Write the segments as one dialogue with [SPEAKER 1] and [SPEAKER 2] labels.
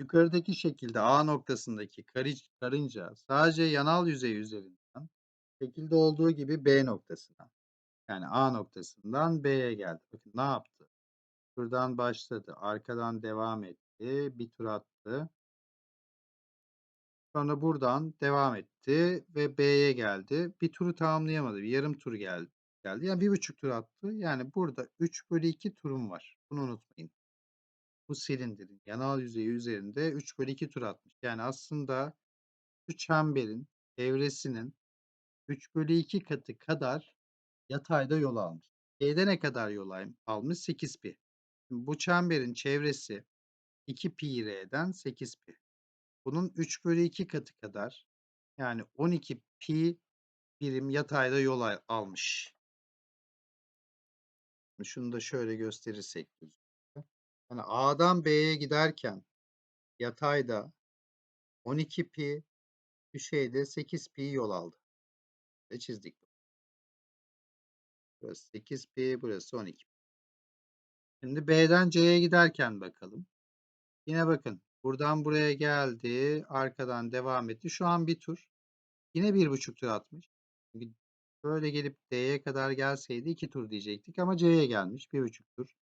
[SPEAKER 1] Yukarıdaki şekilde A noktasındaki karınca sadece yanal yüzey üzerinden şekilde olduğu gibi B noktasına yani A noktasından B'ye geldi. Bakın ne yaptı? Şuradan başladı. Arkadan devam etti. Bir tur attı. Sonra buradan devam etti ve B'ye geldi. Bir turu tamamlayamadı. Bir yarım tur geldi. geldi. Yani bir buçuk tur attı. Yani burada 3 bölü 2 turum var. Bunu unutmayın. Bu silindirin yanal yüzeyi üzerinde 3 bölü 2 tur atmış. Yani aslında şu çemberin evresinin 3 bölü 2 katı kadar yatayda yol almış. E'de ne kadar yol almış? 8 pi. Bu çemberin çevresi 2 pi R'den 8 pi. Bunun 3 bölü 2 katı kadar yani 12 pi birim yatayda yol almış. Şunu da şöyle gösterirsek. Yani A'dan B'ye giderken yatayda 12 pi düşeyde 8 pi yol aldı. Ve çizdik. Burası 8 pi, burası 12 pi. Şimdi B'den C'ye giderken bakalım. Yine bakın buradan buraya geldi. Arkadan devam etti. Şu an bir tur. Yine bir buçuk tur atmış. Böyle gelip D'ye kadar gelseydi iki tur diyecektik ama C'ye gelmiş bir buçuk tur.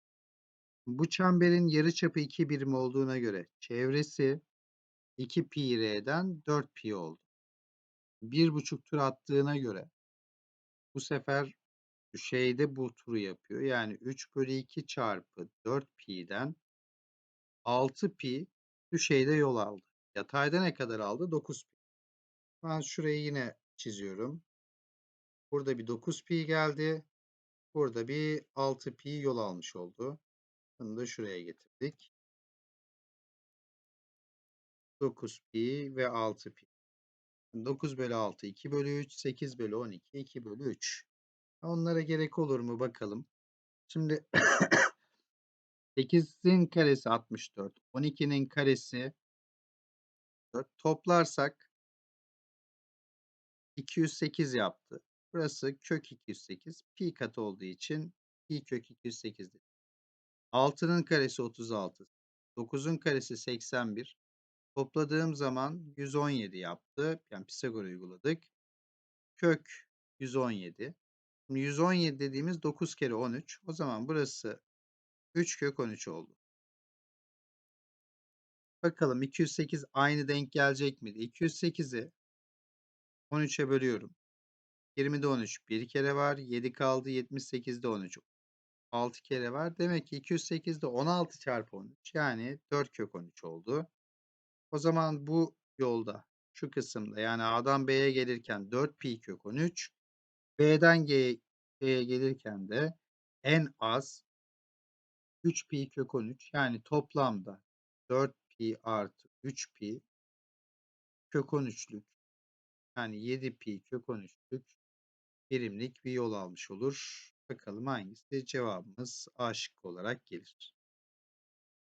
[SPEAKER 1] Bu çemberin yarıçapı 2 birim olduğuna göre çevresi 2 pi r'den 4 pi oldu. Bir buçuk tur attığına göre bu sefer şeyde bu turu yapıyor. Yani 3 bölü 2 çarpı 4 pi'den 6 pi düşeyde yol aldı. Yatayda ne kadar aldı? 9 pi. Ben şurayı yine çiziyorum. Burada bir 9 pi geldi. Burada bir 6 pi yol almış oldu. Bunu da şuraya getirdik. 9 pi ve 6 pi. 9 bölü 6 2 bölü 3 8 bölü 12 2 bölü 3. Onlara gerek olur mu bakalım. Şimdi 8'in karesi 64. 12'nin karesi 4. Toplarsak 208 yaptı. Burası kök 208. Pi katı olduğu için pi kök 208'dir. 6'nın karesi 36. 9'un karesi 81. Topladığım zaman 117 yaptı. Yani Pisagor uyguladık. Kök 117. 117 dediğimiz 9 kere 13. O zaman burası 3 kök 13 oldu. Bakalım 208 aynı denk gelecek miydi? 208'i 13'e bölüyorum. 20'de 13 bir kere var. 7 kaldı. 78'de 13 6 kere var. Demek ki 208'de 16 çarpı 13 yani 4 kök 13 oldu. O zaman bu yolda şu kısımda yani A'dan B'ye gelirken 4 pi kök 13 B'den G'ye gelirken de en az 3 pi kök 13 yani toplamda 4 pi artı 3 pi kök 13'lük yani 7 pi kök 13'lük birimlik bir yol almış olur. Bakalım hangisi cevabımız A şıkkı olarak gelir.